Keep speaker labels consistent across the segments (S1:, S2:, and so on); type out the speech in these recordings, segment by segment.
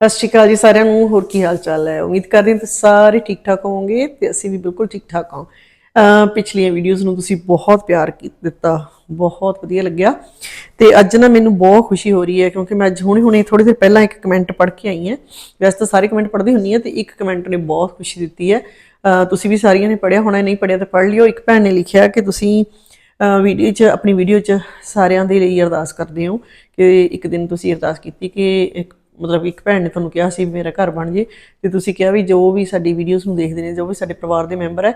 S1: ਸਤਿ ਸ਼੍ਰੀ ਅਕਾਲ ਜੀ ਸਾਰਿਆਂ ਨੂੰ, ਹੋਰ ਕੀ ਹਾਲ ਚਾਲ ਹੈ? ਉਮੀਦ ਕਰਦੇ ਹਾਂ ਤੁਸੀਂ ਸਾਰੇ ਠੀਕ ਠਾਕ ਹੋਵੋਗੇ ਤੇ ਅਸੀਂ ਵੀ ਬਿਲਕੁਲ ਠੀਕ ਠਾਕ ਹਾਂ। ਪਿਛਲੀਆਂ ਵੀਡੀਓਜ਼ ਨੂੰ ਤੁਸੀਂ ਬਹੁਤ ਪਿਆਰ ਕੀ ਦਿੱਤਾ, ਬਹੁਤ ਵਧੀਆ ਲੱਗਿਆ। ਤੇ ਅੱਜ ਨਾ ਮੈਨੂੰ ਬਹੁਤ ਖੁਸ਼ੀ ਹੋ ਰਹੀ ਹੈ ਕਿਉਂਕਿ ਮੈਂ ਅੱਜ ਹੁਣੇ ਹੁਣੇ ਥੋੜੀ ਦੇਰ ਪਹਿਲਾਂ ਇੱਕ ਕਮੈਂਟ ਪੜ੍ਹ ਕੇ ਆਈ ਹਾਂ। ਵੈਸੇ ਤਾਂ ਸਾਰੇ ਕਮੈਂਟ ਪੜ੍ਹਦੀ ਹੁੰਨੀ ਹਾਂ ਤੇ ਇੱਕ ਕਮੈਂਟ ਨੇ ਬਹੁਤ ਖੁਸ਼ੀ ਦਿੱਤੀ ਹੈ। ਤੁਸੀਂ ਵੀ ਸਾਰੀਆਂ ਨੇ ਪੜ੍ਹਿਆ ਹੋਣਾ, ਨਹੀਂ ਪੜ੍ਹਿਆ ਤਾਂ ਪੜ੍ਹ ਲਿਓ। ਇੱਕ ਭੈਣ ਨੇ ਲਿਖਿਆ ਕਿ ਤੁਸੀਂ ਵੀਡੀਓ 'ਚ, ਆਪਣੀ ਵੀਡੀਓ 'ਚ ਸਾਰਿਆਂ ਦੇ ਲਈ ਅਰਦਾਸ ਕਰਦੇ ਹੋ ਕਿ ਇੱਕ ਦਿਨ ਤੁਸੀਂ ਅਰਦਾਸ ਕੀਤੀ ਕਿ ਇੱਕ ਮਤਲਬ ਇੱਕ ਭੈਣ ਨੇ ਤੁਹਾਨੂੰ ਕਿਹਾ ਸੀ ਵੀ ਮੇਰਾ ਘਰ ਬਣ ਜੇ। ਤੇ ਤੁਸੀਂ ਕਿਹਾ ਵੀ ਜੋ ਵੀ ਸਾਡੀ ਵੀਡੀਓਜ਼ ਨੂੰ ਦੇਖਦੇ ਨੇ, ਜੋ ਵੀ ਸਾਡੇ ਪਰਿਵਾਰ ਦੇ ਮੈਂਬਰ ਹੈ,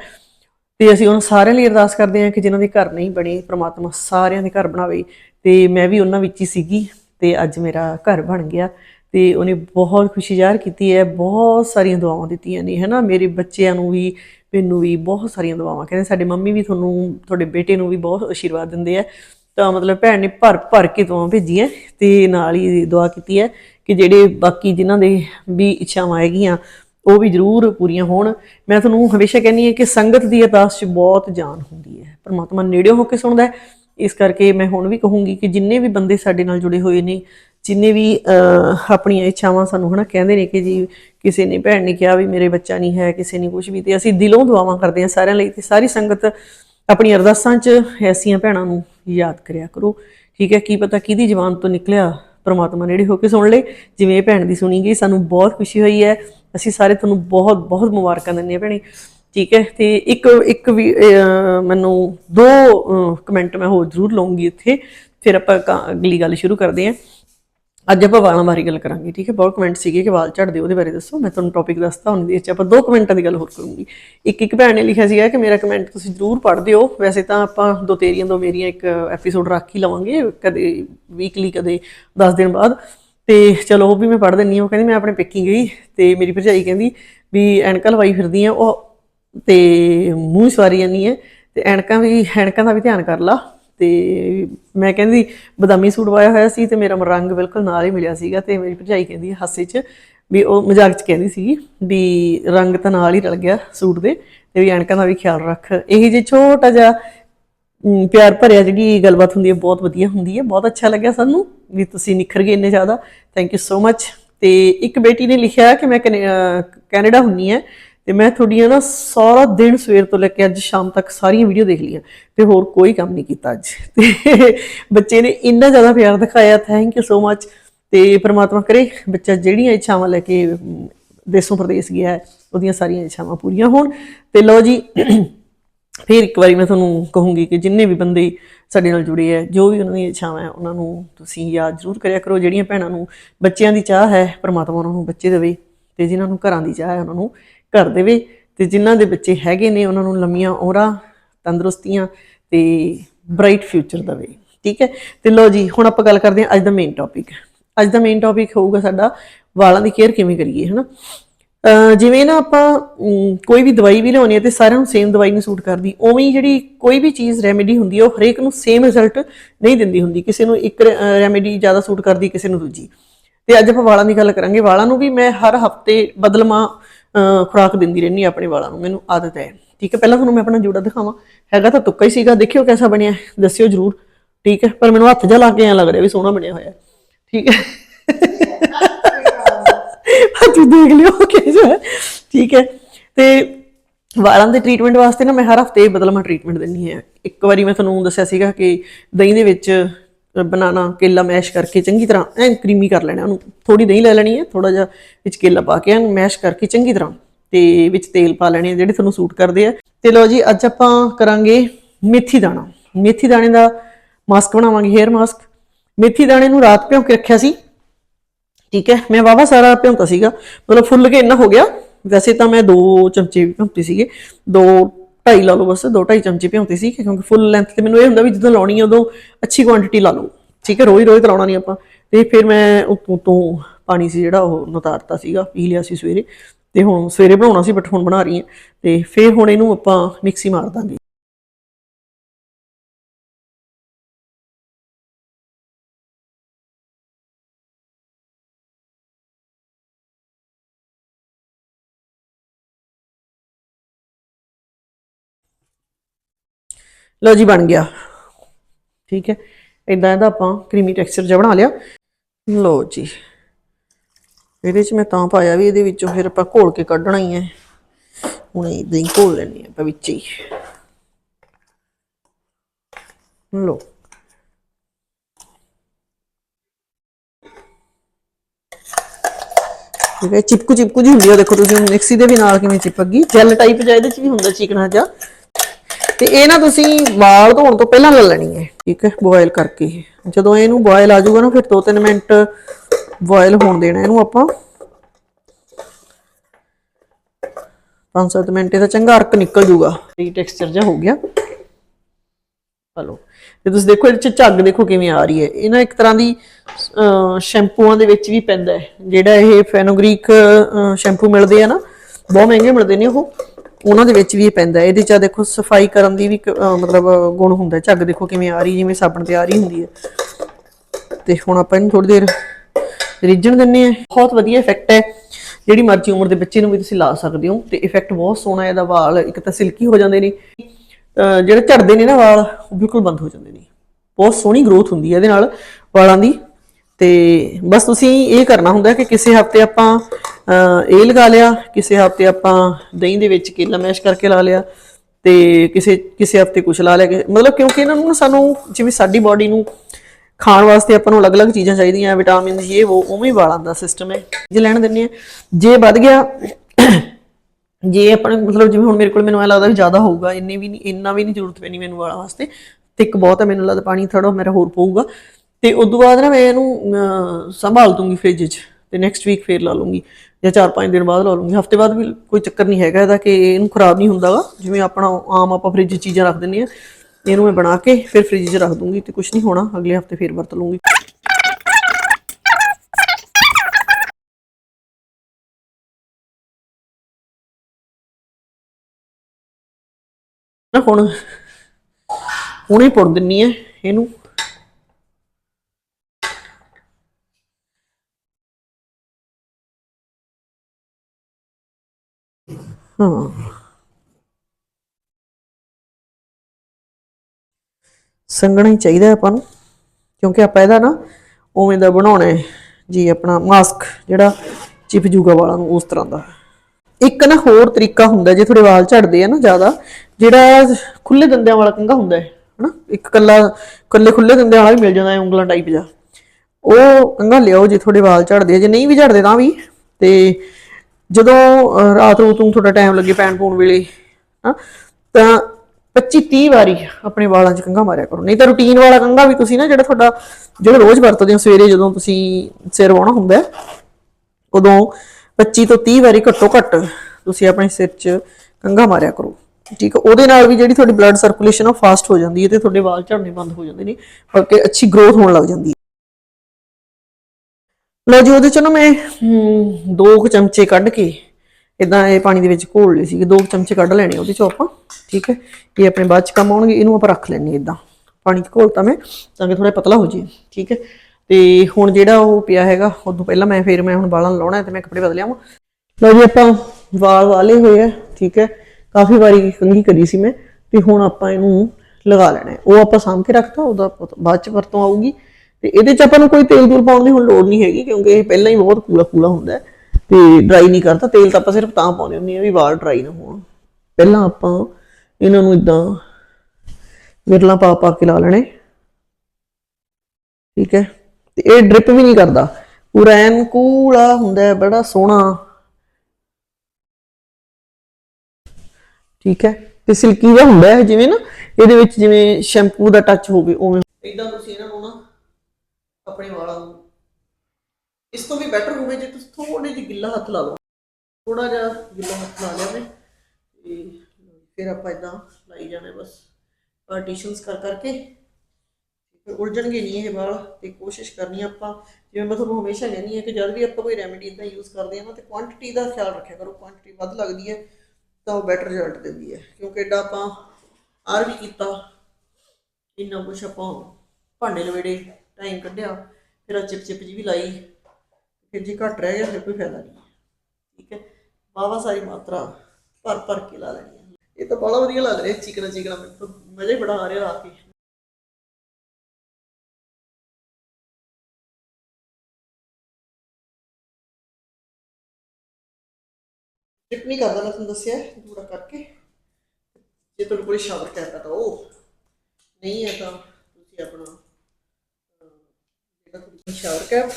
S1: ਤੇ ਅਸੀਂ ਉਹਨਾਂ ਸਾਰਿਆਂ ਲਈ ਅਰਦਾਸ ਕਰਦੇ ਹਾਂ ਕਿ ਜਿਨ੍ਹਾਂ ਦੇ ਘਰ ਨਹੀਂ ਬਣੇ, ਪ੍ਰਮਾਤਮਾ ਸਾਰਿਆਂ ਦੇ ਘਰ ਬਣਾਵੇ। ਤੇ ਮੈਂ ਵੀ ਉਹਨਾਂ ਵਿੱਚ ਹੀ ਸੀਗੀ ਤੇ ਅੱਜ ਮੇਰਾ ਘਰ ਬਣ ਗਿਆ ਤੇ ਉਹਨੇ ਬਹੁਤ ਖੁਸ਼ੀ ਜ਼ਾਹਰ ਕੀਤੀ ਹੈ। ਬਹੁਤ ਸਾਰੀਆਂ ਦੁਆਵਾਂ ਦਿੱਤੀਆਂ ਨੇ, ਹੈਨਾ? ਮੇਰੇ ਬੱਚਿਆਂ ਨੂੰ ਵੀ, ਮੈਨੂੰ ਵੀ ਬਹੁਤ ਸਾਰੀਆਂ ਦੁਆਵਾਂ। ਕਹਿੰਦੇ ਸਾਡੇ ਮੰਮੀ ਵੀ ਤੁਹਾਨੂੰ, ਤੁਹਾਡੇ ਬੇਟੇ ਨੂੰ ਵੀ ਬਹੁਤ ਆਸ਼ੀਰਵਾਦ ਦਿੰਦੇ ਆ। ਤਾਂ ਮਤਲਬ ਭੈਣ ਨੇ ਭਰ ਭਰ ਕੇ ਦੁਆਵਾਂ ਭੇਜੀਆਂ ਤੇ ਨਾਲ ਹੀ ਦੁਆ ਕੀਤੀ ਹੈ ਕਿ ਜਿਹੜੇ ਬਾਕੀ ਜਿਨ੍ਹਾਂ ਦੇ ਵੀ ਇੱਛਾਵਾਂ ਹੈਗੀਆਂ, ਉਹ ਵੀ ਜ਼ਰੂਰ ਪੂਰੀਆਂ ਹੋਣ। ਮੈਂ ਤੁਹਾਨੂੰ ਹਮੇਸ਼ਾ ਕਹਿੰਦੀ ਹਾਂ ਕਿ ਸੰਗਤ ਦੀ ਅਰਦਾਸ 'ਚ ਬਹੁਤ ਜਾਨ ਹੁੰਦੀ ਹੈ। ਪਰਮਾਤਮਾ ਨੇੜੇ ਹੋ ਕੇ ਸੁਣਦਾ ਹੈ। ਇਸ ਕਰਕੇ ਮੈਂ ਹੁਣ ਵੀ ਕਹੂੰਗੀ ਕਿ ਜਿੰਨੇ ਵੀ ਬੰਦੇ ਸਾਡੇ ਨਾਲ ਜੁੜੇ ਹੋਏ ਨੇ, ਜਿੰਨੇ ਵੀ ਆਪਣੀਆਂ ਇੱਛਾਵਾਂ ਸਾਨੂੰ ਹਨਾ ਕਹਿੰਦੇ ਨੇ ਕਿ ਜੀ ਕਿਸੇ ਨੇ ਭੈਣ ਨੇ ਕਿਹਾ ਵੀ ਮੇਰੇ ਬੱਚਾ ਨਹੀਂ ਹੈ, ਕਿਸੇ ਨੇ ਕੁਝ ਵੀ ਤੇ ਅਸੀਂ ਦਿਲੋਂ ਦੁਆਵਾਂ ਕਰਦੇ ਹਾਂ ਸਾਰਿਆਂ ਲਈ ਤੇ ਸਾਰੀ ਸੰਗਤ ਆਪਣੀ ਅਰਦਾਸਾਂ 'ਚ ਐਸੀਆਂ ਭੈਣਾਂ ਨੂੰ ਯਾਦ ਕਰਿਆ ਕਰੋ। ਠੀਕ ਹੈ, ਕੀ ਪਤਾ ਕਿਹਦੀ ਜ਼ਬਾਨ ਤੋਂ ਨਿਕਲਿਆ ਪ੍ਰਮਾਤਮਾ ਨੇੜੇ ਹੋ ਕੇ ਸੁਣ ਲਏ। ਜਿਵੇਂ ਇਹ ਭੈਣ ਦੀ ਸੁਣੀ ਗਈ, ਸਾਨੂੰ ਬਹੁਤ ਖੁਸ਼ੀ ਹੋਈ ਹੈ। ਅਸੀਂ ਸਾਰੇ ਤੁਹਾਨੂੰ ਬਹੁਤ ਬਹੁਤ ਮੁਬਾਰਕਾਂ ਦਿੰਦੇ ਹਾਂ ਭੈਣੇ। ਠੀਕ ਹੈ, ਤੇ ਇੱਕ ਇੱਕ ਵੀ ਮੈਨੂੰ ਦੋ ਕਮੈਂਟ ਮੈਂ ਹੋਰ ਜ਼ਰੂਰ ਲਵਾਂਗੀ ਇੱਥੇ ਫਿਰ ਆਪਾਂ ਅਗਲੀ ਗੱਲ ਸ਼ੁਰੂ ਕਰਦੇ ਹਾਂ। ਅੱਜ ਆਪਾਂ ਵਾਲਾਂ ਬਾਰੇ ਗੱਲ ਕਰਾਂਗੇ, ਠੀਕ ਹੈ? ਬਹੁਤ ਕਮੈਂਟ ਸੀਗੇ ਕਿ ਵਾਲ ਝੜਦੇ, ਉਹਦੇ ਬਾਰੇ ਦੱਸੋ। ਮੈਂ ਤੁਹਾਨੂੰ ਟੌਪਿਕ ਦੱਸਤਾ, ਹੁਣ ਦੇ ਵਿੱਚ ਆਪਾਂ ਦੋ ਕਮੈਂਟਾਂ ਦੀ ਗੱਲ ਹੋਰ ਕਰੂੰਗੀ। ਇੱਕ ਇੱਕ ਭੈਣ ਨੇ ਲਿਖਿਆ ਸੀਗਾ ਕਿ ਮੇਰਾ ਕਮੈਂਟ ਤੁਸੀਂ ਜ਼ਰੂਰ ਪੜ੍ਹਦੇ ਹੋ ਵੈਸੇ ਤਾਂ ਆਪਾਂ ਦੋ ਤੇਰੀਆਂ, ਦੋ ਮੇਰੀਆਂ ਇੱਕ ਐਪੀਸੋਡ ਰੱਖ ਹੀ ਲਵਾਂਗੇ, ਕਦੇ ਵੀਕਲੀ ਕਦੇ 10 ਦਿਨ ਬਾਅਦ। ਤੇ ਚਲੋ, ਉਹ ਵੀ ਮੈਂ ਪੜ੍ਹ ਦਿੰਨੀ ਹਾਂ। ਉਹ ਕਹਿੰਦੀ, ਮੈਂ ਆਪਣੇ ਪੇਕੀ ਗਈ ਤੇ ਮੇਰੀ ਭਰਜਾਈ ਕਹਿੰਦੀ ਵੀ ਐਨਕਾਂ ਲਵਾਈ ਫਿਰਦੀ ਆ, ਉਹ ਤੇ ਮੂੰਹ ਸਵਾਰੀ ਜਾਂਦੀ ਹੈ ਤੇ ਐਨਕਾਂ ਵੀ ਐਨਕਾਂ ਦਾ ਵੀ ਧਿਆਨ ਕਰ ਲਾ। ਤੇ ਮੈਂ ਕਹਿੰਦੀ ਬਦਾਮੀ ਸੂਟ ਪਾਇਆ ਹੋਇਆ ਸੀ ਤੇ ਮੇਰਾ ਰੰਗ ਬਿਲਕੁਲ ਨਾਲ ਹੀ ਮਿਲਿਆ ਸੀਗਾ ਤੇ ਮੇਰੀ ਭਰਜਾਈ ਕਹਿੰਦੀ ਹਾਸੇ 'ਚ ਵੀ ਉਹ ਮਜ਼ਾਕ 'ਚ ਕਹਿੰਦੀ ਸੀਗੀ ਵੀ ਰੰਗ ਤਾਂ ਨਾਲ ਹੀ ਰਲ ਗਿਆ ਸੂਟ ਦੇ ਤੇ ਵੀ ਐਨਕਾਂ ਦਾ ਵੀ ਖਿਆਲ ਰੱਖ। ਇਹ ਜੇ ਛੋਟਾ ਜਿਹਾ ਪਿਆਰ ਭਰਿਆ ਜਿਹੜੀ ਗੱਲਬਾਤ ਹੁੰਦੀ ਹੈ, ਬਹੁਤ ਵਧੀਆ ਹੁੰਦੀ ਹੈ, ਬਹੁਤ ਅੱਛਾ ਲੱਗਿਆ ਸਾਨੂੰ ਵੀ ਤੁਸੀਂ ਨਿਖਰ ਗਏ ਇੰਨੇ ਜ਼ਿਆਦਾ। ਥੈਂਕ ਯੂ ਸੋ ਮੱਚ ਤੇ ਇੱਕ ਬੇਟੀ ਨੇ ਲਿਖਿਆ ਕਿ ਮੈਂ ਕੈਨੇ- ਕੈਨੇਡਾ ਹੁੰਨੀ ਹੈ ਤੇ ਮੈਂ ਤੁਹਾਡੀਆਂ ਨਾ ਸਾਰਾ ਦਿਨ ਸਵੇਰ ਤੋਂ ਲੈ ਕੇ ਅੱਜ ਸ਼ਾਮ ਤੱਕ ਸਾਰੀਆਂ ਵੀਡੀਓ ਦੇਖ ਲਈਆਂ ਤੇ ਹੋਰ ਕੋਈ ਕੰਮ ਨਹੀਂ ਕੀਤਾ ਅੱਜ। ਤੇ ਬੱਚੇ ਨੇ ਇੰਨਾ ਜ਼ਿਆਦਾ ਪਿਆਰ ਦਿਖਾਇਆ ਥੈਂਕ ਯੂ ਸੋ ਮੱਚ ਤੇ ਪ੍ਰਮਾਤਮਾ ਕਰੇ ਬੱਚਾ ਜਿਹੜੀਆਂ ਇੱਛਾਵਾਂ ਲੈ ਕੇ ਦੇਸੋਂ ਪ੍ਰਦੇਸ ਗਿਆ ਹੈ, ਉਹਦੀਆਂ ਸਾਰੀਆਂ ਇੱਛਾਵਾਂ ਪੂਰੀਆਂ ਹੋਣ। ਤੇ ਲਓ ਜੀ, ਫਿਰ ਇੱਕ ਵਾਰੀ ਮੈਂ ਤੁਹਾਨੂੰ ਕਹੂੰਗੀ ਕਿ ਜਿੰਨੇ ਵੀ ਬੰਦੇ ਸਾਡੇ ਨਾਲ ਜੁੜੇ ਹੈ, ਜੋ ਵੀ ਉਹਨਾਂ ਦੀਆਂ ਇੱਛਾਵਾਂ ਹੈ, ਉਹਨਾਂ ਨੂੰ ਤੁਸੀਂ ਯਾਦ ਜ਼ਰੂਰ ਕਰਿਆ ਕਰੋ। ਜਿਹੜੀਆਂ ਭੈਣਾਂ ਨੂੰ ਬੱਚਿਆਂ ਦੀ ਚਾਹ ਹੈ, ਪਰਮਾਤਮਾ ਉਹਨਾਂ ਨੂੰ ਬੱਚੇ ਦੇਵੇ। ਤੇ ਜਿਨ੍ਹਾਂ ਨੂੰ ਘਰਾਂ ਦੀ ਚਾਹ ਹੈ ਉਹਨਾਂ ਨੂੰ ਘਰ ਦੇਵੇ ਤੇ ਜਿਨ੍ਹਾਂ ਦੇ ਬੱਚੇ ਹੈਗੇ ਨੇ ਉਹਨਾਂ ਨੂੰ ਲੰਮੀਆਂ ਉਮਰਾਂ ਤੰਦਰੁਸਤੀਆਂ ਤੇ ਬ੍ਰਾਈਟ ਫਿਊਚਰ ਦੇਵੇ, ਠੀਕ ਹੈ? ਤੇ ਲਓ ਜੀ, ਹੁਣ ਆਪਾਂ ਗੱਲ ਕਰਦੇ ਹਾਂ ਅੱਜ ਦਾ ਮੇਨ ਟੌਪਿਕ ਅੱਜ ਦਾ ਮੇਨ ਟੌਪਿਕ ਹੋਊਗਾ ਸਾਡਾ ਵਾਲਾਂ ਦੀ ਕੇਅਰ ਕਿਵੇਂ ਕਰੀਏ, ਹਨਾ? ਅਹ ਜਿਵੇਂ ਨਾ ਆਪਾਂ ਕੋਈ ਵੀ ਦਵਾਈ ਵੀ ਲਿਆਉਣੀ ਹੈ ਤੇ ਸਾਰਿਆਂ ਨੂੰ ਸੇਮ ਦਵਾਈ ਨਹੀਂ ਸੂਟ ਕਰਦੀ, ਉਵੇਂ ਹੀ ਜਿਹੜੀ ਕੋਈ ਵੀ ਚੀਜ਼ ਰੈਮੇਡੀ ਹੁੰਦੀ ਹੈ, ਉਹ ਹਰੇਕ ਨੂੰ ਸੇਮ ਰਿਜ਼ਲਟ ਨਹੀਂ ਦਿੰਦੀ ਹੁੰਦੀ। ਕਿਸੇ ਨੂੰ ਇੱਕ ਰੈਮੇਡੀ ਜ਼ਿਆਦਾ ਸੂਟ ਕਰਦੀ, ਕਿਸੇ ਨੂੰ ਦੂਜੀ। ਤੇ ਅੱਜ ਆਪਾਂ ਵਾਲਾਂ ਦੀ ਗੱਲ ਕਰਾਂਗੇ। ਵਾਲਾਂ ਨੂੰ ਵੀ ਮੈਂ ਹਰ ਹਫ਼ਤੇ ਬਦਲਵਾਂ ਖੁਰਾਕ ਦਿੰਦੀ ਰਹਿੰਦੀ ਆਪਣੇ ਵਾਲਾਂ ਨੂੰ। ਮੈਨੂੰ ਆਦਤ ਹੈ। ਠੀਕ ਹੈ, ਪਹਿਲਾਂ ਤੁਹਾਨੂੰ ਮੈਂ ਆਪਣਾ ਜੂੜਾ ਦਿਖਾਵਾਂ। ਹੈਗਾ ਤਾਂ ਤੁੱਕਾ ਹੀ ਸੀਗਾ। ਦੇਖਿਓ ਕਿਹਦਾ ਬਣਿਆ ਦੱਸਿਓ ਜਰੂਰ। ਠੀਕ ਹੈ, ਪਰ ਮੈਨੂੰ ਹੱਥ ਜਾ ਲਾ ਕੇ ਐਂ ਲੱਗ ਰਿਹਾ ਵੀ ਸੋਹਣਾ ਬਣਿਆ ਹੋਇਆ ਠੀਕ ਹੈ। ਤੁਸੀਂ ਦੇਖ ਲਿਓ ਕਿ ਜੋ ਹੈ। ਠੀਕ ਹੈ, ਤੇ ਵਾਲਾਂ ਦੇ ਟ੍ਰੀਟਮੈਂਟ ਵਾਸਤੇ ਨਾ ਮੈਂ ਹਰ ਹਫ਼ਤੇ ਬਦਲਵਾਂ ਟ੍ਰੀਟਮੈਂਟ ਦਿੰਨੀ ਹੈ। ਇੱਕ ਵਾਰੀ ਮੈਂ ਤੁਹਾਨੂੰ ਦੱਸਿਆ ਸੀਗਾ ਕਿ ਦਹੀਂ ਦੇ ਵਿੱਚ ਬਨਾਨਾ ਕੇਲਾ ਮੈਸ਼ ਕਰਕੇ ਚੰਗੀ ਤਰ੍ਹਾਂ ਐਂ ਕਰੀਮੀ ਕਰ ਲੈਣਾ ਉਹਨੂੰ। ਥੋੜੀ ਦਹੀਂ ਲੈ ਲੈਣੀ ਹੈ ਥੋੜਾ ਜਿਹਾ ਵਿੱਚ ਕੇਲਾ ਪਾ ਕੇ ਐਨ ਮੈਸ਼ ਕਰਕੇ ਚੰਗੀ ਤਰ੍ਹਾਂ ਤੇ ਵਿੱਚ ਤੇਲ ਪਾ ਲੈਣੇ ਆ ਜਿਹੜੇ ਤੁਹਾਨੂੰ ਸੂਟ ਕਰਦੇ ਆ। ਤੇ ਲਓ ਜੀ, ਅੱਜ ਆਪਾਂ ਕਰਾਂਗੇ ਮੇਥੀ ਦਾਣਾ। ਮੇਥੀ ਦਾਣੇ ਦਾ ਮਾਸਕ ਬਣਾਵਾਂਗੇ ਹੇਅਰ ਮਾਸਕ ਮੇਥੀ ਦਾਣੇ ਨੂੰ ਰਾਤ ਭਿਉਂ ਕੇ ਰੱਖਿਆ ਸੀ। ਠੀਕ ਹੈ, ਮੈਂ ਵਾਵਾ ਸਾਰਾ ਭਿਉਂਤਾ ਸੀਗਾ। ਮਤਲਬ ਫੁੱਲ ਕੇ ਇੰਨਾ ਹੋ ਗਿਆ। ਵੈਸੇ ਤਾਂ ਮੈਂ ਦੋ ਚਮਚੇ ਭਿਉਂਤੇ ਸੀਗੇ, ਦੋ ਢਾਈ ਲਾ ਲਓ ਬਸ, ਦੋ ਢਾਈ ਚਮਚੇ ਭਿਉਂਤੇ ਸੀ, ਕਿਉਂਕਿ ਫੁੱਲ ਲੈਂਥ ਤੇ ਮੈਨੂੰ ਇਹ ਹੁੰਦਾ ਵੀ ਜਦੋਂ ਲਾਉਣੀ ਹੈ ਉਦੋਂ ਅੱਛੀ ਕੁਆਂਟੀਟੀ ਲਾ ਲਓ। ਠੀਕ ਹੈ ਰੋਜ਼ ਰੋਜ਼ ਤਾਂ ਲਾਉਣਾ ਨਹੀਂ ਆਪਾਂ। ਤੇ ਫਿਰ ਮੈਂ ਉੱਤੋਂ ਤੋਂ ਪਾਣੀ ਸੀ ਜਿਹੜਾ ਉਹ ਨਤਾਰਤਾ ਸੀਗਾ, ਪੀ ਲਿਆ ਸੀ ਸਵੇਰੇ। ਤੇ ਹੁਣ ਸਵੇਰੇ ਬਣਾਉਣਾ ਸੀ ਬਟ ਹੁਣ ਬਣਾ ਰਹੀ ਹਾਂ। ਤੇ ਫਿਰ ਹੁਣ ਇਹਨੂੰ ਆਪਾਂ ਮਿਕਸੀ ਮਾਰ ਦਾਂਗੇ। ਲਓ ਜੀ, ਬਣ ਗਿਆ। ਠੀਕ ਹੈ। ਇਦਾਂ ਇਹਦਾ ਆਪਾਂ ਕਰੀਮੀ ਟੈਕਸਚਰ ਜਿਹਾ ਬਣਾ ਲਿਆ। ਲਓ ਜੀ। ਇਹਦੇ 'ਚ ਮੈਂ ਤਾਂ ਪਾਇਆ ਵੀ ਇਹਦੇ ਵਿੱਚੋਂ ਫਿਰ ਆਪਾਂ ਘੋਲ ਕੇ ਕੱਢਣਾ ਹੀ ਹੈ। ਹੁਣ ਇਦਾਂ ਹੀ ਘੋਲ ਲੈਣੀ ਹੈ ਆਪਾਂ ਵਿੱਚ ਹੀ। ਲੋ ਠੀਕ ਹੈ ਚਿਪਕੂ ਚਿਪਕੂ ਜੀ ਹੁੰਦੀ ਆ। ਦੇਖੋ ਤੁਸੀਂ ਮਿਕਸੀ ਦੇ ਵੀ ਨਾਲ ਕਿਵੇਂ ਚਿਪਕ ਗਈ। ਜੈਲ ਟਾਈਪ ਜਿਹਾ ਇਹਦੇ 'ਚ ਵੀ ਹੁੰਦਾ ਚਿਕਨਾ ਜਿਹਾ। ਤੇ ਇਹ ਨਾ ਤੁਸੀਂ ਵਾਲ ਧੋਣ ਤੋਂ ਪਹਿਲਾਂ ਲੈ ਲੈਣੀ ਹੈ। ਠੀਕ ਹੈ ਬੋਇਲ ਕਰਕੇ। ਜਦੋਂ ਇਹਨੂੰ ਬੋਇਲ ਆ ਜਾਊਗਾ ਨਾ ਫਿਰ 2-3 ਮਿੰਟ ਬੋਇਲ ਹੋਣ ਦੇਣਾ ਇਹਨੂੰ ਆਪਾਂ। 5-7 ਮਿੰਟ ਇਹਦਾ ਚੰਗਾ ਅਰਕ ਨਿਕਲ ਜੂਗਾ ਇਹ ਟੈਕਸਚਰ ਜਿਹਾ ਹੋ ਗਿਆ। ਹਲੋ ਤੇ ਤੁਸੀਂ ਦੇਖੋ ਇਹਦੇ ਚ ਝੱਗ ਦੇਖੋ ਕਿਵੇਂ ਆ ਰਹੀ ਹੈ। ਇਹ ਨਾ ਇੱਕ ਤਰ੍ਹਾਂ ਦੀ ਅਹ, ਸ਼ੈਂਪੂਆਂ ਦੇ ਵਿੱਚ ਵੀ ਪੈਂਦਾ ਹੈ। ਜਿਹੜਾ ਇਹ ਫੈਨੋਗ੍ਰੀਕ ਸ਼ੈਂਪੂ ਮਿਲਦੇ ਆ ਨਾ ਬਹੁਤ ਮਹਿੰਗੇ ਮਿਲਦੇ ਨੇ ਉਹ। ਉਹਨਾਂ ਦੇ ਵਿੱਚ ਵੀ ਇਹ ਪੈਂਦਾ ਇਹਦੇ ਚ ਦੇਖੋ, ਸਫ਼ਾਈ ਕਰਨ ਦੀ ਵੀ ਮਤਲਬ ਗੁਣ ਹੁੰਦਾ ਝੱਗ ਦੇਖੋ ਕਿਵੇਂ ਆ ਰਹੀ ਜਿਵੇਂ ਸਾਬਣ ਤੇ ਆ ਰਹੀ ਹੁੰਦੀ ਹੈ। ਤੇ ਹੁਣ ਆਪਾਂ ਇਹਨੂੰ ਥੋੜੀ ਦੇਰ ਰਿੱਝਣ ਦਿੰਨੇ ਆ ਬਹੁਤ ਵਧੀਆ ਇਫੈਕਟ ਹੈ। ਜਿਹੜੀ ਮਰਜ਼ੀ ਉਮਰ ਦੇ ਬੱਚੇ ਨੂੰ ਵੀ ਤੁਸੀਂ ਲਾ ਸਕਦੇ ਹੋ। ਤੇ ਇਫੈਕਟ ਬਹੁਤ ਸੋਹਣਾ ਇਹਦਾ ਵਾਲ ਇੱਕ ਤਾਂ ਸਿਲਕੀ ਹੋ ਜਾਂਦੇ ਨੇ। ਅਹ, ਜਿਹੜੇ ਝੜਦੇ ਨੇ ਨਾ ਵਾਲ, ਉਹ ਬਿਲਕੁਲ ਬੰਦ ਹੋ ਜਾਂਦੇ ਨੇ। ਬਹੁਤ ਸੋਹਣੀ ਗਰੋਥ ਹੁੰਦੀ ਹੈ ਇਹਦੇ ਨਾਲ ਵਾਲਾਂ ਦੀ। ਤੇ ਬਸ ਤੁਸੀਂ ਇਹ ਕਰਨਾ ਹੁੰਦਾ ਕਿ ਕਿਸੇ ਹਫ਼ਤੇ ਆਪਾਂ ਇਹ ਲਗਾ ਲਿਆ ਕਿਸੇ ਹਫ਼ਤੇ ਆਪਾਂ ਦਹੀਂ ਦੇ ਵਿੱਚ ਕੇਲਾ ਮੈਸ਼ ਕਰਕੇ ਲਾ ਲਿਆ ਤੇ ਕਿਸੇ ਕਿਸੇ ਹਫ਼ਤੇ ਕੁਛ ਲਾ ਲਿਆ ਮਤਲਬ ਕਿਉਂਕਿ ਇਹਨਾਂ ਨੂੰ ਨਾ ਸਾਨੂੰ ਜਿਵੇਂ ਸਾਡੀ ਬਾਡੀ ਨੂੰ ਖਾਣ ਵਾਸਤੇ ਆਪਾਂ ਨੂੰ ਅਲੱਗ-ਅਲੱਗ ਚੀਜ਼ਾਂ ਚਾਹੀਦੀਆਂ ਵਿਟਾਮਿਨ ਇਹ ਉਹ ਉਵੇਂ ਵਾਲਾਂ ਦਾ ਸਿਸਟਮ ਹੈ। ਜੇ ਲੈਣ ਦਿੰਨੇ ਆ ਜੇ ਵੱਧ ਗਿਆ ਜੇ ਆਪਣੇ ਮਤਲਬ ਜਿਵੇਂ ਹੁਣ ਮੇਰੇ ਕੋਲ ਮੈਨੂੰ ਐ ਲੱਗਦਾ ਵੀ ਜ਼ਿਆਦਾ ਹੋਊਗਾ ਇੰਨੀ ਵੀ ਨਹੀਂ ਇੰਨਾ ਵੀ ਨਹੀਂ ਜ਼ਰੂਰਤ ਪੈਣੀ ਮੈਨੂੰ ਵਾਲਾਂ ਵਾਸਤੇ ਇੱਕ ਬਹੁਤ ਹੈ ਮੈਨੂੰ ਲੱਗਦਾ ਪਾਣੀ ਥੋੜਾ ਮੇਰਾ ਹੋਰ ਪਊਗਾ। ਤੇ ਉਸ ਤੋਂ ਬਾਅਦ ਨਾ ਮੈਂ ਇਹਨੂੰ ਅਹ, ਸੰਭਾਲ ਦੂੰਗੀ ਫ੍ਰਿਜ 'ਚ ਤੇ ਨੈਕਸਟ ਵੀਕ ਫੇਰ ਲਾ ਲੂੰਗੀ। ਜਾਂ 4-5 ਦਿਨ ਬਾਅਦ ਲਾ ਲੂੰਗੀ। ਹਫ਼ਤੇ ਬਾਅਦ ਵੀ ਕੋਈ ਚੱਕਰ ਨਹੀਂ ਹੈਗਾ ਇਹਦਾ ਕਿ ਇਹਨੂੰ ਖਰਾਬ ਨਹੀਂ ਹੁੰਦਾਗਾ। ਜਿਵੇਂ ਆਪਣਾ ਆਮ ਆਪਾਂ ਫ੍ਰਿਜ ਚੀਜ਼ਾਂ ਰੱਖ ਦਿੰਨੇ ਆ ਇਹਨੂੰ ਮੈਂ ਬਣਾ ਕੇ ਫਿਰ ਫ੍ਰਿਜ 'ਚ ਰੱਖ ਦੂੰਗੀ ਤੇ ਕੁਝ ਨਹੀਂ ਹੋਣਾ, ਅਗਲੇ ਹਫ਼ਤੇ ਫੇਰ ਵਰਤ ਲੂੰਗੀ। ਹੁਣ, ਹੁਣੇ ਪੁੱਟ ਦਿੰਨੀ ਹੈ ਇਹਨੂੰ। ਹਾਂ। ਸੰਗਣਾ ਹੀ ਚਾਹੀਦਾ ਆਪਾਂ ਨੂੰ, ਕਿਉਂਕਿ ਆਪਾਂ ਇਹਦਾ ਨਾ ਉਵੇਂ ਦਾ ਬਣਾਉਣਾ ਜੀ, ਆਪਣਾ ਮਾਸਕ ਜਿਹੜਾ ਚਿਪ ਜੂਗਾ ਵਾਲਾਂ ਨੂੰ, ਉਸ ਤਰ੍ਹਾਂ ਦਾ। ਇੱਕ ਨਾ ਹੋਰ ਤਰੀਕਾ ਹੁੰਦਾ ਜੇ ਤੁਹਾਡੇ ਵਾਲ ਝੜਦੇ ਆ ਨਾ ਜ਼ਿਆਦਾ, ਜਿਹੜਾ ਖੁੱਲੇ ਦੰਦਿਆਂ ਵਾਲਾ ਕੰਗਾ ਹੁੰਦਾ ਹੈ, ਹਨਾ? ਇੱਕ ਕੱਲਾ ਕੱਲੇ ਖੁੱਲੇ ਦੰਦਿਆਂ ਵਾਲਾ ਵੀ ਮਿਲ ਜਾਂਦਾ ਹੈ ਉਂਗਲਾਂ ਟਾਈਪ ਜਾ ਉਹ ਕੰਗਾ ਲਿਆਓ ਜੇ ਤੁਹਾਡੇ ਵਾਲ ਝੜਦੇ ਆ, ਜੇ ਨਹੀਂ ਵੀ ਝੜਦੇ ਤਾਂ ਵੀ, ਤੇ ਜਦੋਂ ਅਹ, ਰਾਤ ਨੂੰ ਤੂੰ ਤੁਹਾਡਾ ਟਾਈਮ ਲੱਗੇ ਪੈਣ ਪੂਣ ਵੇਲੇ ਹਾਂ ਤਾਂ 25 30 ਵਾਰੀ ਆਪਣੇ ਵਾਲਾਂ 'ਚ ਕੰਘਾ ਮਾਰਿਆ ਕਰੋ। ਨਹੀਂ ਤਾਂ ਰੂਟੀਨ ਵਾਲਾ ਕੰਘਾ ਵੀ ਤੁਸੀਂ ਨਾ ਜਿਹੜਾ ਤੁਹਾਡਾ ਜਿਹੜਾ ਰੋਜ਼ ਵਰਤਦੇ ਹੋ ਸਵੇਰੇ ਜਦੋਂ ਤੁਸੀਂ ਸਿਰ ਵਾਉਣਾ ਹੁੰਦਾ ਉਦੋਂ 25 ਤੋਂ 30 ਵਾਰੀ ਘੱਟੋ ਘੱਟ ਤੁਸੀਂ ਆਪਣੇ ਸਿਰ 'ਚ ਕੰਘਾ ਮਾਰਿਆ ਕਰੋ। ਠੀਕ ਹੈ ਉਹਦੇ ਨਾਲ ਵੀ ਜਿਹੜੀ ਤੁਹਾਡੀ ਬਲੱਡ ਸਰਕੂਲੇਸ਼ਨ ਉਹ ਫਾਸਟ ਹੋ ਜਾਂਦੀ ਹੈ ਤੇ ਤੁਹਾਡੇ ਵਾਲ ਝੜਨੇ ਬੰਦ ਹੋ ਜਾਂਦੇ ਨੇ ਬਲਕਿ ਅੱਛੀ ਗਰੋਥ ਹੋਣ ਲੱਗ ਜਾਂਦੀ ਹੈ। ਲਓ ਜੀ, ਉਹਦੇ ਚੋਂ ਨਾ ਮੈਂ ਦੋ ਕੁ ਚਮਚੇ ਕੱਢ ਕੇ ਇਦਾਂ ਇਹ ਪਾਣੀ ਦੇ ਵਿੱਚ ਘੋਲ ਲਏ ਸੀਗੇ। ਦੋ ਕੁ ਚਮਚੇ ਕੱਢ ਲੈਣੇ ਉਹਦੇ ਚੋਂ ਆਪਾਂ, ਠੀਕ ਹੈ? ਇਹ ਆਪਣੇ ਬਾਅਦ ਚ ਕੰਮ ਆਉਣਗੇ, ਇਹਨੂੰ ਆਪਾਂ ਰੱਖ ਲੈਣੇ ਇਦਾਂ ਪਾਣੀ ਚ ਘੋਲਤਾ ਮੈਂ, ਤਾਂ ਕਿ ਥੋੜਾ ਪਤਲਾ ਹੋ ਜੇ ਠੀਕ ਹੈ? ਤੇ ਹੁਣ ਜਿਹੜਾ ਉਹ ਪਿਆ ਹੈਗਾ, ਉਦੋਂ ਪਹਿਲਾਂ ਮੈਂ ਫੇਰ ਮੈਂ ਹੁਣ ਵਾਲਾਂ ਲਾਉਣਾ ਤੇ ਮੈਂ ਕੱਪੜੇ ਬਦਲ ਆਵਾਂ। ਲਓ ਜੀ, ਆਪਾਂ ਵਾਲ ਵਾਲੇ ਹੋਏ ਆ, ਠੀਕ ਹੈ? ਕਾਫੀ ਵਾਰੀ ਕੰਘੀ ਕਰੀ ਸੀ ਮੈਂ, ਤੇ ਹੁਣ ਆਪਾਂ ਇਹਨੂੰ ਲਗਾ ਲੈਣਾ ਉਹ ਆਪਾਂ ਸਾਂਭ ਕੇ ਰੱਖਤਾ, ਉਹਦਾ ਬਾਅਦ ਚ ਵਰਤੋਂ ਆਊਗੀ। ਤੇ ਇਹਦੇ ਚ ਆਪਾਂ ਨੂੰ ਕੋਈ ਤੇਲ ਤੂਲ ਪਾਉਣ ਦੀ ਹੁਣ ਲੋੜ ਨਹੀਂ ਹੈਗੀ, ਕਿਉਂਕਿ ਇਹ ਪਹਿਲਾਂ ਹੀ ਬਹੁਤ ਕੂਲਾ ਕੂਲਾ ਹੁੰਦਾ ਤੇ ਡਰਾਈ ਨਹੀਂ ਕਰਦਾ। ਤੇਲ ਤਾਂ ਆਪਾਂ ਸਿਰਫ ਤਾਂ ਪਾਉਂਦੇ ਹੁੰਦੇ ਆ ਵੀ ਵਾਲ ਡਰਾਈ ਨਾ ਹੋਣ। ਪਹਿਲਾਂ ਆਪਾਂ ਇਹਨਾਂ ਨੂੰ ਇਦਾਂ ਵਿਰਲਾ ਪਾ ਪਾ ਕੇ ਲਾ ਲੈਣੇ। ਠੀਕ ਹੈ? ਤੇ ਇਹ ਡ੍ਰਿਪ ਵੀ ਨਹੀਂ ਕਰਦਾ। ਪੂਰਾ ਐਨ ਕੂਲਾ ਹੁੰਦਾ ਹੈ, ਬੜਾ ਸੋਹਣਾ। ਠੀਕ ਹੈ? ਤੇ ਸਿਲਕੀ ਜਿਹਾ ਹੁੰਦਾ ਹੈ, ਜਿਵੇਂ ਨਾ, ਇਹਦੇ ਵਿੱਚ ਜਿਵੇਂ ਸ਼ੈਂਪੂ ਦਾ ਟੱਚ ਹੋਵੇ, ਉਵੇਂ। ਇਦਾਂ ਤੁਸੀਂ ਇਹਨਾਂ ਨੂੰ ਨਾ ਆਪਣੇ ਵਾਲਾਂ ਨੂੰ। ਇਸ ਤੋਂ ਵੀ ਬੈਟਰ ਹੋਵੇ ਜੇ ਤੁਸੀਂ ਥੋੜੀ ਜਿਹੀ ਗਿੱਲਾ ਹੱਥ ਲਾ ਲਓ। ਥੋੜਾ ਜਿਹਾ ਗਿੱਲਾ ਹੱਥ ਲਾ ਲਿਆ ਮੈਂ ਤੇ ਫਿਰ ਆਪਾਂ ਇਦਾਂ ਲਾਈ ਜਾਣਾ ਬਸ। ਪਾਰਟੀਸ਼ਨਸ ਕਰ ਕਰਕੇ। ਫਿਰ ਉਲਝਣਗੇ ਨਹੀਂ ਇਹ ਵਾਲ ਤੇ ਕੋਸ਼ਿਸ਼ ਕਰਨੀ ਆਪਾਂ। ਜਿਵੇਂ ਮੈਂ ਤੁਹਾਨੂੰ ਹਮੇਸ਼ਾ ਕਹਿੰਦੀ ਹਾਂ ਕਿ ਜਦ ਵੀ ਆਪਾਂ ਕੋਈ ਰੈਮੇਡੀ ਇਦਾਂ ਯੂਜ਼ ਕਰਦੇ ਹਾਂ ਨਾ ਤੇ ਕੁਆਂਟੀਟੀ ਦਾ ਖਿਆਲ ਰੱਖਿਆ ਕਰੋ। ਕੁਆਂਟੀਟੀ ਵੱਧ ਲੱਗਦੀ ਹੈ ਤਾਂ ਉਹ ਬੈਟਰ ਰਿਜ਼ਲਟ ਦਿੰਦੀ ਹੈ। ਕਿਉਂਕਿ ਐਡਾ ਆਪਾਂ ਆਰ ਵੀ ਕੀਤਾ, ਇੰਨਾ ਕੁਛ ਆਪਾਂ ਭਾਂਡੇ ਲਵੇੜੇ ਟਾਈਮ ਕੱਢਿਆ, ਫਿਰ ਆ ਚਿਪ ਚਿਪ ਜੀ ਵੀ ਲਾਈ। ਫਿਰ ਜੇ ਘੱਟ ਰਹਿ ਗਿਆ, ਫਿਰ ਕੋਈ ਫਾਇਦਾ ਨਹੀਂ ਠੀਕ ਹੈ? ਵਾਵਾ ਸਾਰੀ ਮਾਤਰਾ ਭਰ ਭਰ ਕੇ ਲਾ ਲੈਣੀ ਹੈ। ਇਹ ਤਾਂ ਬੜਾ ਵਧੀਆ ਲੱਗ ਰਿਹਾ ਚਿਕਨਾ ਚਿਕਨਾ ਮੈਨੂੰ ਤਾਂ ਮਜ਼ਾ ਹੀ ਬੜਾ ਆ ਰਿਹਾ ਲਾ ਕੇ। ਡਿਪ ਨਹੀਂ ਕਰਦਾ ਮੈਂ ਤੁਹਾਨੂੰ ਦੱਸਿਆ ਥੋੜਾ ਕਰਕੇ। ਜੇ ਤੁਹਾਡੇ ਕੋਲ ਸ਼ਾਵਰ ਕੈਪ ਹੈ ਤਾਂ ਉਹ। ਨਹੀਂ ਹੈ ਤਾਂ ਤੁਸੀਂ ਆਪਣਾ ਜਿਹੜਾ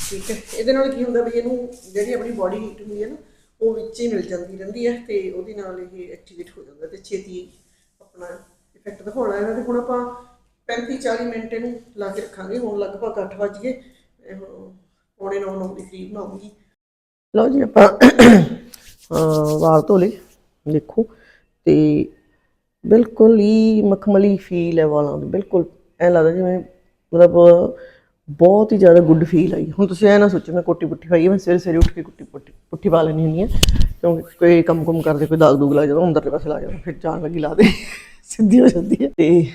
S1: ਠੀਕ ਹੈ। ਇਹਦੇ ਨਾਲ ਕੀ ਹੁੰਦਾ ਵੀ ਇਹਨੂੰ ਜਿਹੜੀ ਆਪਣੀ ਬਾਡੀ ਹੀਟ ਹੁੰਦੀ ਹੈ ਨਾ, ਉਹ ਵਿੱਚ ਹੀ ਮਿਲ ਜਾਂਦੀ ਰਹਿੰਦੀ ਹੈ ਤੇ ਉਹਦੇ ਨਾਲ ਇਹ ਐਕਟੀਵੇਟ ਹੋ ਜਾਂਦਾ ਤੇ ਛੇਤੀ ਆਪਣਾ ਇਫੈਕਟ ਦਿਖਾਉਣਾ ਇਹਨਾਂ ਤੇ ਹੁਣ ਆਪਾਂ 35 40 ਮਿੰਟ ਇਹਨੂੰ ਲਾ ਕੇ ਰੱਖਾਂਗੇ। ਹੁਣ ਲਗਭਗ 8 ਵਜ ਗਏ। ਪੌਣੇ 9 9 ਦੇ ਕਰੀਬ ਬਣਾਉਂਗੀ ਲਓ ਜੀ ਆਪਾਂ ਵਾਲ ਧੋ ਲਏ। ਦੇਖੋ ਤੇ ਬਿਲਕੁਲ ਹੀ ਮਖਮਲੀ ਫੀਲ ਹੈ ਵਾਲਾਂ ਦੀ। ਬਿਲਕੁਲ। ਐ ਲੱਗਦਾ ਜਿਵੇਂ ਮਤਲਬ ਬਹੁਤ ਹੀ ਜ਼ਿਆਦਾ ਗੁੱਡ ਫੀਲ ਆਈ। ਹੁਣ ਤੁਸੀਂ ਐ ਨਾ ਸੋਚੋ, ਮੈਂ ਕੋਟੀ ਪੁੱਠੀ ਪਾਈ ਹੈ, ਮੈਂ ਸਵੇਰੇ ਸਵੇਰੇ ਉੱਠ ਕੇ ਕੋਟੀ ਪੁੱਠੀ ਪੁੱਠੀ ਪਾ ਲੈਣੀ ਹੁੰਦੀ ਹੈ। ਕਿਉਂਕਿ ਕੋਈ ਕੰਮ ਕੁਮ ਕਰਦੇ, ਕੋਈ ਦਾਗ ਦੂਗ ਲੱਗ ਜਾਂਦਾ ਅੰਦਰਲੇ ਪਾਸੇ ਲੱਗ ਜਾਂਦਾ ਫਿਰ ਜਾਣ ਲੱਗੀ ਲਾ ਦੇ, ਸਿੱਧੀ ਹੋ ਜਾਂਦੀ ਹੈ। ਤੇ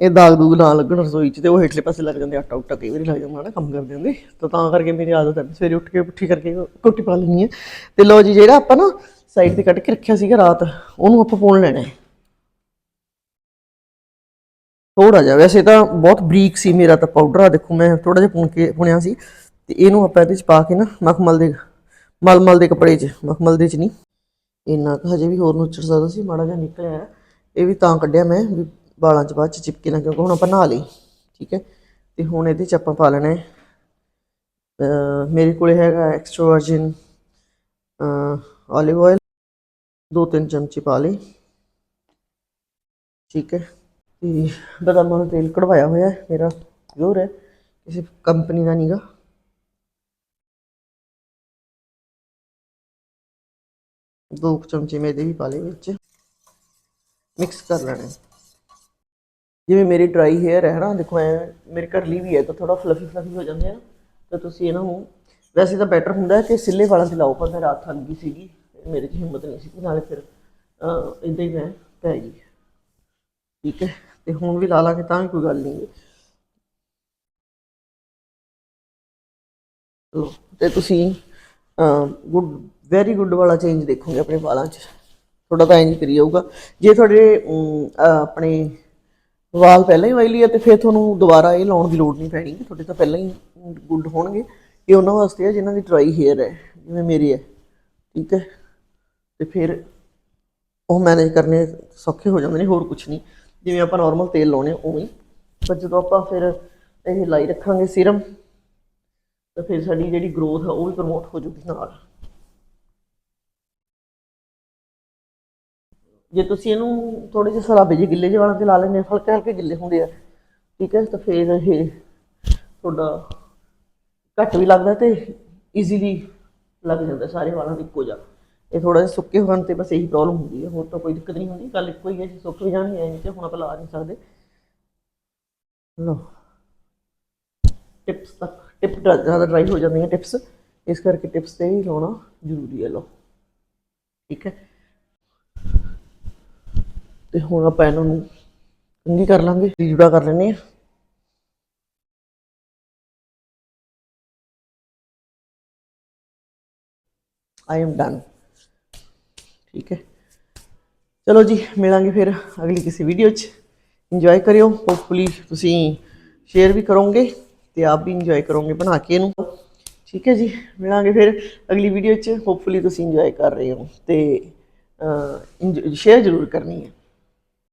S1: ਇਹ ਦਾਗ ਦੂਗ ਨਾ ਲੱਗਣ ਰਸੋਈ 'ਚ, ਤੇ ਉਹ ਹੇਠਲੇ ਪਾਸੇ ਲੱਗ ਜਾਂਦੇ ਆਟਾ ਉਟਾ ਕਈ ਵਾਰੀ ਲੱਗ ਜਾਂਦਾ ਨਾ ਕੰਮ ਕਰਦੇ ਹੁੰਦੇ। ਤਾਂ ਤਾਂ ਕਰਕੇ ਮੇਰੀ ਆਦਤ ਹੈ ਸਵੇਰੇ ਉੱਠ ਕੇ ਪੁੱਠੀ ਕਰਕੇ ਕੋਟੀ ਪਾ ਲੈਣੀ ਹੈ। ਤੇ ਲਓ ਜੀ, ਜਿਹੜਾ ਆਪਾਂ ਨਾ ਸਾਈਡ ਤੇ ਕੱਢ ਕੇ ਰੱਖਿਆ ਸੀਗਾ ਰਾਤ, ਉਹਨੂੰ ਆਪਾਂ ਪੋਣ ਲੈਣਾ ਹੈ। ਥੋੜਾ ਜਿਹਾ। ਵੈਸੇ ਤਾਂ ਬਹੁਤ ਬਰੀਕ ਸੀ ਮੇਰਾ ਤਾਂ ਪਾਊਡਰ ਆ। ਦੇਖੋ, ਮੈਂ ਥੋੜਾ ਜਿਹਾ ਪੁਣ ਕੇ ਪੁਣਿਆ ਸੀ। ਤੇ ਇਹਨੂੰ ਆਪਾਂ ਇਹਦੇ ਚ ਪਾ ਕੇ ਨਾ ਮਖਮਲ ਦੇ, ਮਲਮਲ ਦੇ ਕੱਪੜੇ 'ਚ। ਮਖਮਲ ਦੇ 'ਚ ਨਹੀਂ। ਇੰਨਾ ਕੁ ਹਜੇ ਵੀ ਹੋਰ ਨੂੰ ਚੜ ਸਕਦਾ ਸੀ, ਮਾੜਾ ਜਿਹਾ ਨਿਕਲਿਆ ਇਹ ਵੀ ਤਾਂ ਕੱਢਿਆ ਮੈਂ ਵੀ ਵਾਲਾਂ 'ਚ ਬਾਅਦ 'ਚ ਚਿਪਕੇ ਨਾ, ਕਿਉਂਕਿ ਹੁਣ ਆਪਾਂ ਨਹਾ ਲਈ। ਠੀਕ ਹੈ? ਤੇ ਹੁਣ ਇਹਦੇ 'ਚ ਆਪਾਂ ਪਾ ਲੈਣਾ ਹੈ ਮੇਰੇ ਕੋਲੇ ਹੈਗਾ ਐਕਸਟਰਾ ਵਰਜਨ olive oil ਦੋ ਤਿੰਨ ਚਮਚੇ ਪਾ ਲਈ ਠੀਕ ਹੈ? ਤੇ ਬਦਾਮਾਂ ਦਾ ਤੇਲ ਕਢਵਾਇਆ ਹੋਇਆ ਹੈ, ਮੇਰਾ ਪਿਓਰ ਹੈ, ਕਿਸੇ ਕੰਪਨੀ ਦਾ ਨਹੀਂਗਾ ਦੋ ਕੁ ਚਮਚੇ ਮੈਦੇ ਵੀ ਪਾ ਲਏ ਵਿੱਚ। ਮਿਕਸ ਕਰ ਲੈਣਾ। ਜਿਵੇਂ ਮੇਰੀ ਡਰਾਈ ਹੇਅਰ ਹੈ ਨਾ, ਦੇਖੋ ਐ, ਮੇਰੇ ਕਰਲੀ ਵੀ ਹੈ, ਤਾਂ ਥੋੜਾ ਫਲਫੀ ਫਲਫੀ ਹੋ ਜਾਂਦੇ ਆ, ਤਾਂ ਤੁਸੀਂ ਇਹਨਾਂ ਨੂੰ, ਵੈਸੇ ਤਾਂ ਬੈਟਰ ਹੁੰਦਾ ਕਿ ਸਿੱਲੇ ਵਾਲਾਂ ਤੇ ਲਾਓ, ਪਰ ਮੈਂ ਰਾਤ ਥੱਕ ਗਈ ਸੀਗੀ, ਮੇਰੇ 'ਚ ਹਿੰਮਤ ਨਹੀਂ ਸੀ, ਨਾਲੇ ਫਿਰ ਇਦਾਂ ਹੀ ਮੈਂ ਪੈ ਗਈ। ਠੀਕ ਹੈ, ਤੇ ਹੁਣ ਵੀ ਲਾ ਲਾਂਗੇ ਤਾਂ ਵੀ ਕੋਈ ਗੱਲ ਨਹੀਂ ਲੋ ਤੇ ਤੁਸੀਂ ਗੁੱਡ ਵੈਰੀ ਗੁੱਡ ਵਾਲਾ ਚੇਂਜ ਦੇਖੋਗੇ ਆਪਣੇ ਵਾਲਾਂ 'ਚ। ਥੋੜਾ ਤਾਂ ਇੰਜ ਕਰੀ ਜਾਊਗਾ। ਜੇ ਤੁਹਾਡੇ ਆਪਣੇ ਵਾਲ ਪਹਿਲਾਂ ਹੀ ਵਾਈਲੀ ਹੈ ਤੇ ਫਿਰ ਤੁਹਾਨੂੰ ਦੁਬਾਰਾ ਇਹ ਲਾਉਣ ਦੀ ਲੋੜ ਨਹੀਂ ਪੈਣੀ। ਤੁਹਾਡੇ ਤਾਂ ਪਹਿਲਾਂ ਹੀ ਗੁੱਡ ਹੋਣਗੇ। ਇਹ ਉਹਨਾਂ ਵਾਸਤੇ ਆ ਜਿਨ੍ਹਾਂ ਦੀ ਡਰਾਈ ਹੇਅਰ ਹੈ, ਜਿਵੇਂ ਮੇਰੀ ਹੈ। ਠੀਕ ਹੈ, ਤੇ ਫਿਰ ਉਹ ਮੈਨੇਜ ਕਰਨੇ ਸੌਖੇ ਹੋ ਜਾਂਦੇ ਨੇ, ਹੋਰ ਕੁਝ ਨਹੀਂ। ਜਿਵੇਂ ਆਪਾਂ ਨਾਰਮਲ ਤੇਲ ਲਾਉਣੇ ਉਵੇਂ ਪਰ ਜਦੋਂ ਆਪਾਂ ਫਿਰ ਇਹ ਲਾਈ ਰੱਖਾਂਗੇ ਸੀਰਮ ਤਾਂ ਫਿਰ ਸਾਡੀ ਜਿਹੜੀ ਗਰੋਥ ਆ, ਉਹ ਵੀ ਪ੍ਰਮੋਟ ਹੋ ਜੂਗੀ ਨਾਲ। ਜੇ ਤੁਸੀਂ ਇਹਨੂੰ ਥੋੜੇ ਜਿਹੇ ਸਰਾਬੇ ਜਿਹੇ ਗਿੱਲੇ ਜਿਹੇ ਵਾਲਾਂ ਤੇ ਲਾ ਲੈਂਦੇ ਹਲਕੇ ਹਲਕੇ ਗਿੱਲੇ ਹੁੰਦੇ ਆ, ਠੀਕ ਹੈ, ਤਾਂ ਫਿਰ ਇਹ ਤੁਹਾਡਾ ਘੱਟ ਵੀ ਲੱਗਦਾ ਤੇ ਈਜ਼ੀਲੀ ਲੱਗ ਜਾਂਦਾ, ਸਾਰੇ ਵਾਲਾਂ ਦੇ ਇੱਕੋ ਜਿਹਾ। ਇਹ ਥੋੜਾ ਜਿਹਾ ਸੁੱਕੇ ਹੋਣ ਤੇ ਬਸ ਇਹੀ ਪ੍ਰੋਬਲਮ ਹੁੰਦੀ ਹੈ। ਹੋਰ ਤਾਂ ਕੋਈ ਦਿੱਕਤ ਨਹੀਂ ਹੁੰਦੀ ਗੱਲ ਇੱਕੋ ਹੀ ਹੈ ਜੀ, ਸੁੱਕ ਵੀ ਜਾਣਗੇ, ਐਂ ਤੇ ਹੁਣ ਆਪਾਂ ਲਾ ਨਹੀਂ ਸਕਦੇ। ਲੋ ਟਿਪਸ ਤੱਕ ਟਿਪ ਜ਼ਿਆਦਾ ਡਰਾਈ ਹੋ ਜਾਂਦੀਆਂ ਟਿਪਸ ਇਸ ਕਰਕੇ ਟਿਪਸ ਤੇ ਹੀ ਲਾਉਣਾ ਜ਼ਰੂਰੀ ਹੈ ਲੋ ਠੀਕ ਹੈ। ਤੇ ਹੁਣ ਆਪਾਂ ਇਹਨਾਂ ਨੂੰ ਕੰਗੀ ਕਰ ਲਾਂਗੇ ਜੁੜਾ ਕਰ ਲੈਣੇ ਆ ਆਈ ਐਮ ਡਨ ਠੀਕ ਹੈ। ਚਲੋ ਜੀ, ਮਿਲਾਂਗੇ ਫਿਰ ਅਗਲੀ ਕਿਸੇ ਵੀਡੀਓ 'ਚ। ਇੰਜੋਏ ਕਰਿਓ। ਹੋਪਫੁਲੀ ਤੁਸੀਂ ਸ਼ੇਅਰ ਵੀ ਕਰੋਗੇ ਤੇ ਆਪ ਵੀ ਇੰਜੋਏ ਕਰੋਗੇ ਬਣਾ ਕੇ ਇਹਨੂੰ। ਠੀਕ ਹੈ ਜੀ, ਮਿਲਾਂਗੇ ਫਿਰ ਅਗਲੀ ਵੀਡੀਓ 'ਚ। ਹੋਪਫੁਲੀ ਤੁਸੀਂ ਇੰਜੋਏ ਕਰ ਰਹੇ ਹੋ ਤੇ ਸ਼ੇਅਰ ਜ਼ਰੂਰ ਕਰਨੀ ਹੈ।